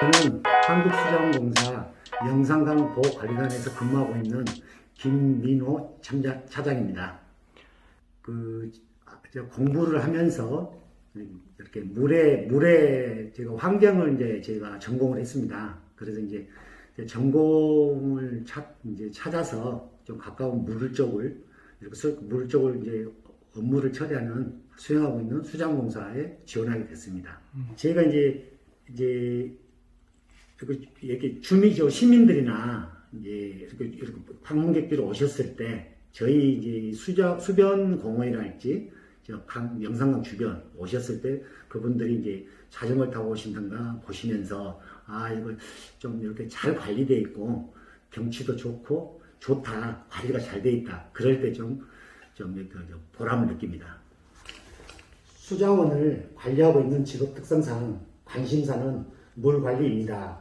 저는 한국수자원공사 영산강 보호관리단에서 근무하고 있는 김민호 참자, 차장입니다. 그 공부를 하면서 이렇게 물에 물에 제가 환경을 이제 제가 전공을 했습니다. 그래서 이제 전공을 찾 이제 찾아서 좀 가까운 물 쪽을 이렇게 수- 물 쪽을 이제 업무를 처리하는 수행하고 있는 수장공사에 지원하게 됐습니다. 제가 이제 이제 그 이렇게 주민죠 시민들이나 이제 이렇게, 이렇게 방문객들이 오셨을 때 저희 이제 수자 수변 공원이랄지 저 강, 영산강 주변 오셨을 때 그분들이 이제 자전거 타고 오신던가 보시면서 아 이거 좀 이렇게 잘 관리돼 있고 경치도 좋고 좋다 관리가 잘 돼 있다 그럴 때 좀좀 보람을 느낍니다. 수자원을 관리하고 있는 직업 특성상 관심사는 물 관리입니다.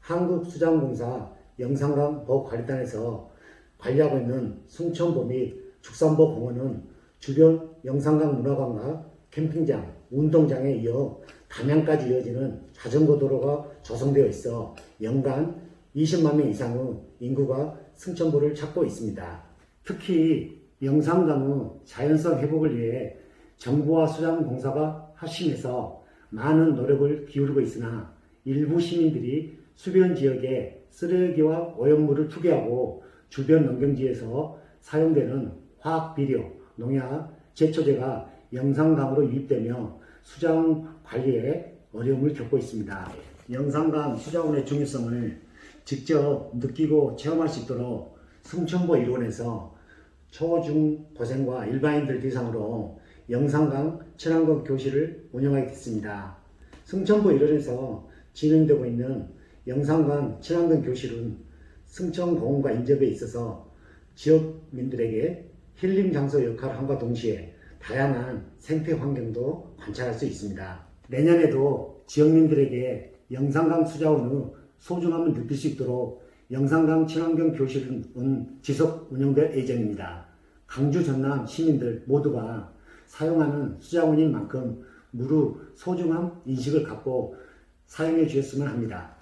한국수자원공사 영산강 보호관리단에서 관리하고 있는 승천보 및 축산보 공원은 주변 영산강 문화관과 캠핑장, 운동장에 이어 담양까지 이어지는 자전거 도로가 조성되어 있어 연간 20만 명 이상의 인구가 승천보를 찾고 있습니다. 특히 영산강의 자연성 회복을 위해 정부와 수자원공사가 합심해서 많은 노력을 기울이고 있으나 일부 시민들이 수변 지역에 쓰레기와 오염물을 투기하고 주변 농경지에서 사용되는 화학 비료, 농약, 제초제가 영산강으로 유입되며 수자원 관리에 어려움을 겪고 있습니다. 영산강 수자원의 중요성을 직접 느끼고 체험할 수 있도록 승천보 일원에서 초중 고생과 일반인들 대상으로 영산강 친환경 교실을 운영하게 됐습니다. 승천보 일원에서 진행되고 있는 영산강 친환경 교실은 승천 공원과 인접해 있어서 지역민들에게 힐링 장소 역할을 함과 동시에 다양한 생태 환경도 관찰할 수 있습니다. 내년에도 지역민들에게 영산강 수자원의 소중함을 느낄 수 있도록 영산강 친환경 교실은 지속 운영될 예정입니다. 강주 전남 시민들 모두가 사용하는 수자원인 만큼 무루 소중함 인식을 갖고 사용해 주셨으면 합니다.